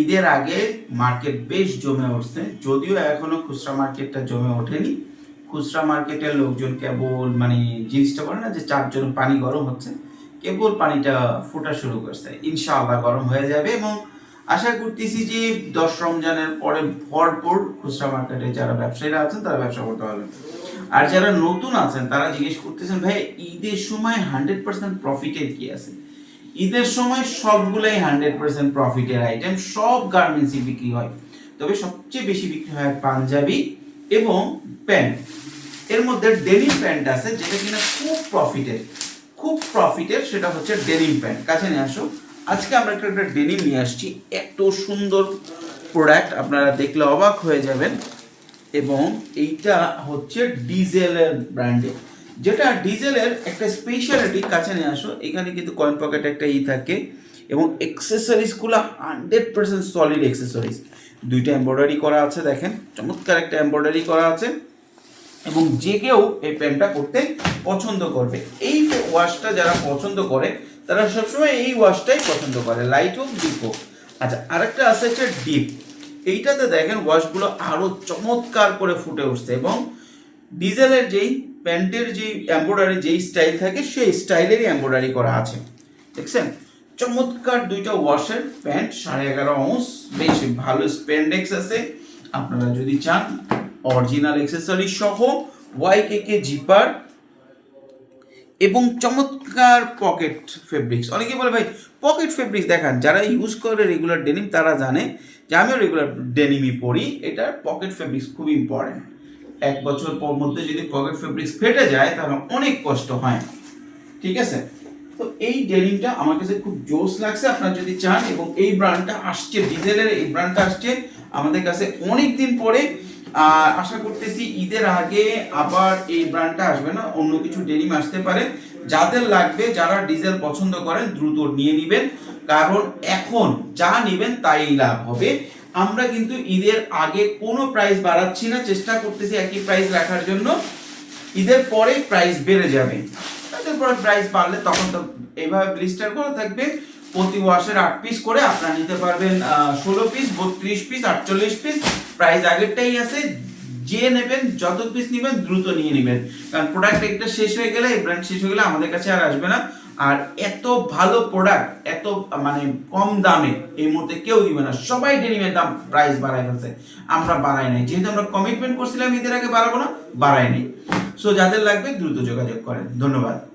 ঈদের আগে মার্কেট বেশ জমে উঠছে। যদিও এখনও খুচরা মার্কেটটা জমে ওঠেনি। খুচরা মার্কেটের লোকজন কেবল মানে জিনিসটা বলে না যে চারজন পানি গরম হচ্ছে, কেবল পানিটা ফোটা শুরু করছে। ইনশাআল্লাহ গরম হয়ে যাবে এবং আশা করতেছি যে দশ রমজানের পরে ভরপুর খুচরা মার্কেটে যারা ব্যবসায়ীরা আছেন, তারা ব্যবসা করতে পারবেন। আর যারা নতুন আছেন, তারা জিজ্ঞেস করতেছেন, ভাই, ঈদের সময় হান্ড্রেড পার্সেন্ট প্রফিটের কি আছে? ঈদের সময় সবগুলাই হান্ড্রেড পার্সেন্ট প্রফিটের আইটেম সব গার্মেন্টসই বিক্রি হয়। তবে সবচেয়ে বেশি বিক্রি হয় পাঞ্জাবি এবং প্যান্ট। এর মধ্যে ডেনিম প্যান্ট আছে, যেটা কিনা খুব প্রফিটের খুব প্রফিটের সেটা হচ্ছে ডেনিম প্যান্ট। কাছে নিয়ে আসো। আজকে আমরা একটা একটা ডেনিম নিয়ে আসছি। এত সুন্দর প্রোডাক্ট আপনারা দেখলে অবাক হয়ে যাবেন। এবং এইটা হচ্ছে ডিজেলের ব্র্যান্ডের যেটা ডিজেলের একটা স্পেশালিটি কাছে নিয়ে আসো, এখানে কিন্তু কয়েন পকেট একটা ই থাকে এবং এক্সেসরিজগুলো হান্ড্রেড পার্সেন্ট সলিড এক্সেসরিজ দুইটা এমব্রয়ডারি করা আছে, দেখেন, চমৎকার একটা এমব্রয়ডারি করা আছে এবং যে কেউ এই প্যান্টটা করতে পছন্দ করবে। এই ওয়াশটা যারা পছন্দ করে, তারা সবসময় এই ওয়াশটাই পছন্দ করে লাইট হোক ডিপ হোক। আচ্ছা আরেকটা আছে হচ্ছে ডিপ এইটাতে দেখেন ওয়াশগুলো আরও চমৎকার করে ফুটে উঠছে এবং ডিজেলের যেই প্যান্টের যে এমব্রয়ডারি যেই স্টাইল থাকে, সেই স্টাইলেরই এমব্রয়ডারি করা আছে। দেখছেন? চমৎকার দুইটা ওয়াশের প্যান্ট সাড়ে এগারো অংশ বেশ ভালো স্পেন্ডেক্স আছে। আপনারা যদি চান অরিজিনাল অ্যাক্সেসরি সহ ওয়াই কে কে জিপার এবং চমৎকার পকেট ফেব্রিক্স অনেকে বলে, ভাই পকেট ফেব্রিক্স দেখান। যারা ইউজ করে রেগুলার ডেনিম তারা জানে যে আমিও রেগুলার ডেনিমই পরি। এটার পকেট ফেব্রিক্স খুব ইম্পর্টেন্ট এক বছর পর মধ্যে যদি পকেট ফেব্রিক্স ফেটে যায়, তাহলে অনেক কষ্ট হয় ঠিক আছে? তো এই ডেনিমটা আমার কাছে খুব জোস লাগছে, আপনারা যদি চান, এবং এই ব্র্যান্ডটা আসছে ডিজেলের এই ব্র্যান্ডটা আসছে, আমাদের কাছে অনেক দিন পরে, আর আশা করতেছি ঈদের আগে আবার এই ব্র্যান্ডটা আসবে না, অন্য কিছু ডেনিম আসতে পারে। যাদের লাগবে, যারা ডিজেল পছন্দ করেন, দ্রুত নিয়ে নেবেন, কারণ এখন যা নেবেন, তাই লাভ হবে। আমরা কিন্তু ঈদের আগে কোনো প্রাইস বাড়াচ্ছি না, চেষ্টা করতেছি একই প্রাইস রাখার জন্য। ঈদের পরে প্রাইস বেড়ে যাবে। তাদের পরে প্রাইস বাড়লে তখন তো এইভাবে ব্লিস্টার করা থাকবে। প্রতি ওয়াশের আট পিস করে আপনারা নিতে পারবেন ষোলো পিস বত্রিশ পিস আটচল্লিশ পিস প্রাইস আগেরটাই আছে। যে নেবেন, যত পিস নেবেন, দ্রুত নিয়ে নেবেন। কারণ প্রোডাক্ট একটা শেষ হয়ে গেলে ব্র্যান্ড শেষ হয়ে গেলে আমাদের কাছে আর আসবে না। আর এত ভালো প্রোডাক্ট এত মানে কম দামে এই মুহূর্তে কেউ দিবে না। সবাই ডেনিমের দাম প্রাইস বাড়ায় ফেলছে। আমরা বাড়াই নাই। যেহেতু আমরা কমিটমেন্ট করছিলাম ঈদের আগে বাড়াবো না, বাড়াই নাই। সো যাদের লাগবে দ্রুত যোগাযোগ করেন। ধন্যবাদ।